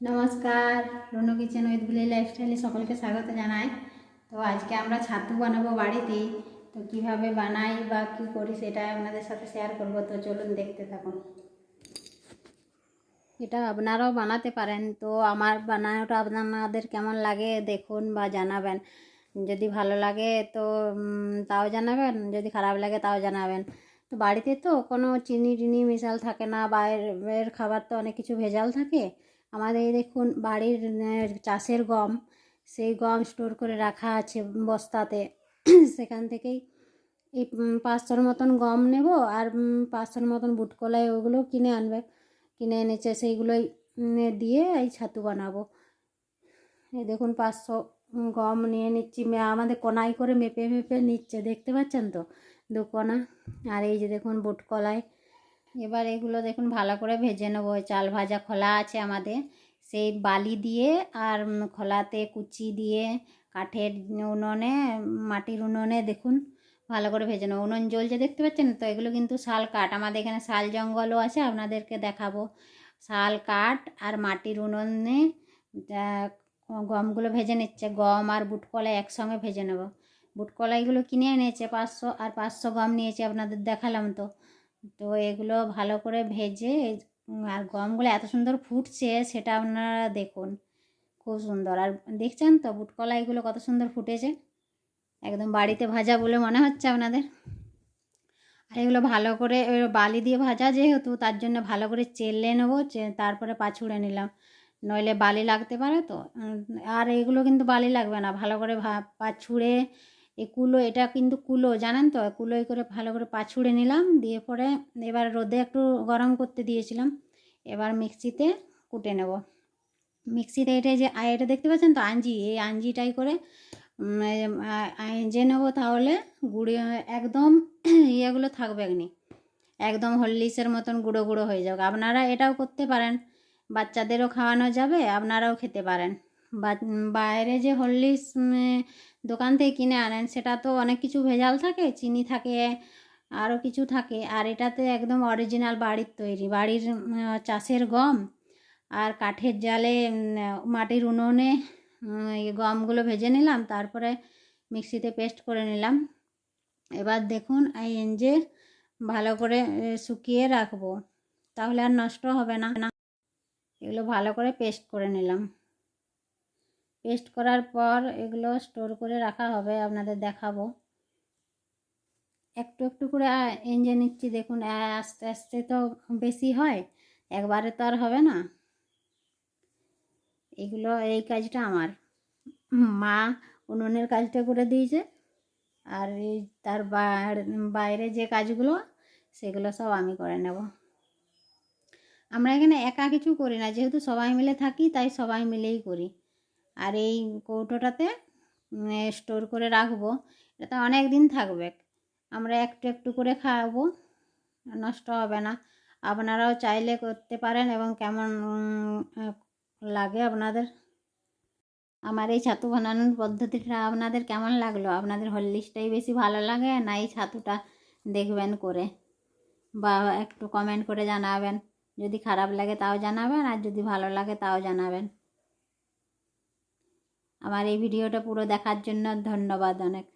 নমস্কার, Ronu kitchen with village লাইফস্টাইলে সকলকে স্বাগত জানাই। তো আজকে আমরা ছাতু বানাবো বাড়িতেই তো কীভাবে বানাই বা কি করি সেটা আপনাদের সাথে শেয়ার করব। তো চলুন দেখতে থাকুন। এটা আপনারাও বানাতে পারেন। তো আমার বানানোটা আপনাদের কেমন লাগে দেখুন বা জানাবেন। যদি ভালো লাগে তো তাও জানাবেন। যদি খারাপ লাগে তাও জানাবেন। তো বাড়িতে তো কোনো চিনি টিনি মিশাল থাকে না, বাইরের খাবার তো অনেক কিছু ভেজাল থাকে। আমাদের দেখুন বাড়ির চাষের গম, সেই গম স্টোর করে রাখা আছে বস্তাতে। সেখান থেকেই এই পাঁচশোর মতন গম নেব আর পাঁচশোর মতন বুটকলাই ওগুলো কিনে আনবে। কিনে এনেছে সেইগুলোই দিয়ে এই ছাতু বানাবো। এই দেখুন পাঁচশো গম নিয়ে নিচ্ছি। আমাদের কোনায় করে মেপে মেপে নিচ্ছে। দেখতে পাচ্ছেন তো? দু কোনা। আর এই যে দেখুন বুট কলাই এবার এগুলো দেখুন ভালো করে ভেজে নেব। চাল ভাজা খোলা আছে আমাদের। সেই বালি দিয়ে আর খোলাতে কুচি দিয়ে কাঠের উনুনে, মাটির উনুনে দেখুন ভালো করে ভেজে নেব। উনুন জ্বলছে, দেখতে পাচ্ছেন তো? এগুলো কিন্তু শাল কাঠ। আমাদের এখানে শাল জঙ্গলও আছে, আপনাদেরকে দেখাবো। শাল কাঠ আর মাটির উনুনে গমগুলো ভেজে নিচ্ছে। গম আর বুট কলাই একসঙ্গে ভেজে নেব। বুটকলাইগুলো কিনে এনেছে, পাঁচশো আর পাঁচশো গম নিয়েছে, আপনাদের দেখালাম তো। তো এগুলো ভালো করে ভেজে আর গমগুলো এত সুন্দর ফুটছে সেটা আপনারা দেখুন। খুব সুন্দর। আর দেখছেন তো বুটকলা এগুলো কত সুন্দর ফুটেছে? একদম বাড়িতে ভাজা বলে মনে হচ্ছে আপনাদের। আর এগুলো ভালো করে বালি দিয়ে ভাজা যেহেতু, তার জন্য ভালো করে চেলে নেব তারপরে পাছুড়ে নিলাম। নইলে বালি লাগতে পারে তো। আর এগুলো কিন্তু বালি লাগবে না। ভালো করে ভা, পাছুড়ে এই কুলো, এটা কিন্তু কুলো, জানেন তো? কুলোয় করে ভালো করে পাছুড়ে নিলাম, দিয়ে পরে এবার রোদে একটু গরম করতে দিয়েছিলাম। এবার মিক্সিতে কুটে নেব। মিক্সিতে এটা যে এটা দেখতে পাচ্ছেন তো? আঞ্জি, এই আঞ্জিটাই করে আঞ্জে নেব তাহলে গুঁড়ি, একদম ইয়েগুলো থাকবে নি একদম হরলিক্সের মতন গুঁড়ো গুঁড়ো হয়ে যাবে। আপনারা এটাও করতে পারেন। বাচ্চাদেরও খাওয়ানো যাবে, আপনারাও খেতে পারেন। বাইরে যে হরলিক্স দোকান থেকে কিনে আনেন, সেটা তো অনেক কিছু ভেজাল থাকে, চিনি থাকে আরও কিছু থাকে, আর এটাতে একদম অরিজিনাল বাড়ির তৈরি। বাড়ির চাষের গম আর কাঠের জালে মাটির উনুনে গমগুলো ভেজে নিলাম, তারপরে মিক্সিতে পেস্ট করে নিলাম। এবার দেখুন, এই যে ভালো করে শুকিয়ে রাখব, তাহলে আর নষ্ট হবে না। এগুলো ভালো করে পেস্ট করে নিলাম। পেস্ট করার পর এগুলো স্টোর করে রাখা হবে, আপনাদের দেখাবো। একটু একটু করে এঁজে নিচ্ছি, দেখুন আস্তে আস্তে তো বেশি হয়, একবারে তো আর হবে না। এগুলো, এই কাজটা আমার। মা উনুনের কাজটা করে দিয়েছে, আর এই তার বাইরে যে কাজগুলো, সেগুলো সব আমি করে নেব। আমরা এখানে একা কিছু করি না, যেহেতু সবাই মিলে থাকি, তাই সবাই মিলেই করি। আর এই কৌটোটাতে স্টোর করে রাখব। এটা অনেক দিন থাকবে। আমরা একটু একটু করে খাওয়াবো নষ্ট হবে না। আপনারাও চাইলে করতে পারেন এবং কেমন লাগে আপনাদের? আমার এই ছাতু বানানোর পদ্ধতিটা আপনাদের কেমন লাগল? আপনাদের হরলিক্সটাই বেশি ভালো লাগে না এই ছাতুটা দেখবেন করে? বা একটু কমেন্ট করে জানাবেন। যদি খারাপ লাগে তাও জানাবেন, আর যদি ভালো লাগে তাও জানাবেন। আমার এই ভিডিওটা পুরো দেখার জন্য ধন্যবাদ অনেক।